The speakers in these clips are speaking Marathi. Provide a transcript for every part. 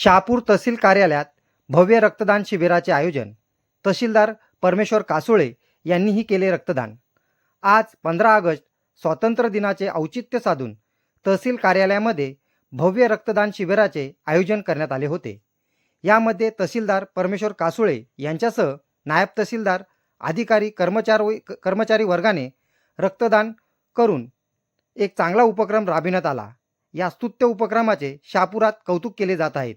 शहापूर तहसील कार्यालयात भव्य रक्तदान शिबिराचे आयोजन. तहसीलदार परमेश्वर कासुळे यांनीही केले रक्तदान. आज पंधरा ऑगस्ट स्वातंत्र्य दिनाचे औचित्य साधून तहसील कार्यालयामध्ये भव्य रक्तदान शिबिराचे आयोजन करण्यात आले होते. यामध्ये तहसीलदार परमेश्वर कासुळे यांच्यासह नायब तहसीलदार अधिकारी कर्मचारी कर्मचारी वर्गाने रक्तदान करून एक चांगला उपक्रम राबविण्यात आला. या स्तुत्य उपक्रमाचे शापुरात कौतुक केले जात आहेत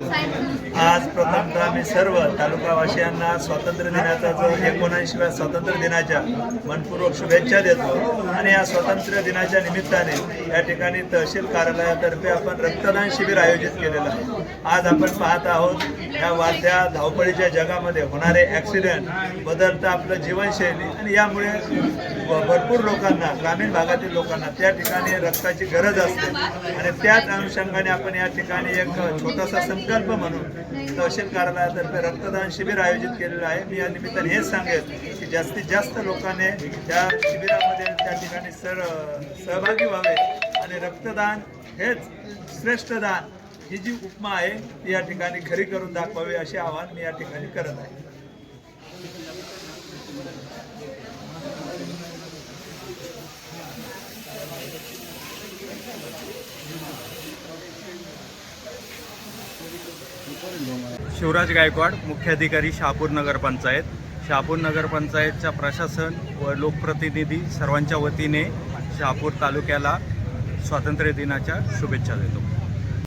आज प्रथमतः आम्ही सर्व तालुकावासियांना स्वातंत्र्य दिनाचा जो एकोणऐंशीव्या स्वातंत्र्य दिनाच्या मनपूर्वक शुभेच्छा देतो. आणि या स्वातंत्र्य दिनाच्या निमित्ताने या ठिकाणी तहसील कार्यालयातर्फे आपण रक्तदान शिबिर आयोजित केलेलं आहे. आज आपण पाहत आहोत या वाढत्या धावपळीच्या जगामध्ये होणारे ॲक्सिडेंट बदलतं आपलं जीवनशैली. आणि यामुळे भरपूर लोकांना ग्रामीण भागातील लोकांना त्या ठिकाणी रक्ताची गरज असते. आणि त्याच अनुषंगाने आपण या ठिकाणी एक छोटासा संकल्प म्हणून तहसील कार्यालयातर्फे रक्तदान शिबिर आयोजित केलेलं आहे. मी या निमित्ताने हेच सांगेल की जास्तीत जास्त लोकांनी त्या शिबिरामध्ये त्या ठिकाणी सर सहभागी व्हावे आणि रक्तदान हेच श्रेष्ठ दान ही जी उपमा आहे ती या ठिकाणी खरी करून दाखवावी असे आवाहन मी या ठिकाणी करत आहे. शिवराज गायकवाड मुख्याधिकारी शहापूर नगरपंचायत. शहापूर नगरपंचायतच्या प्रशासन व लोकप्रतिनिधी सर्वांच्या वतीने शहापूर तालुक्याला स्वातंत्र्य दिनाच्या शुभेच्छा देतो.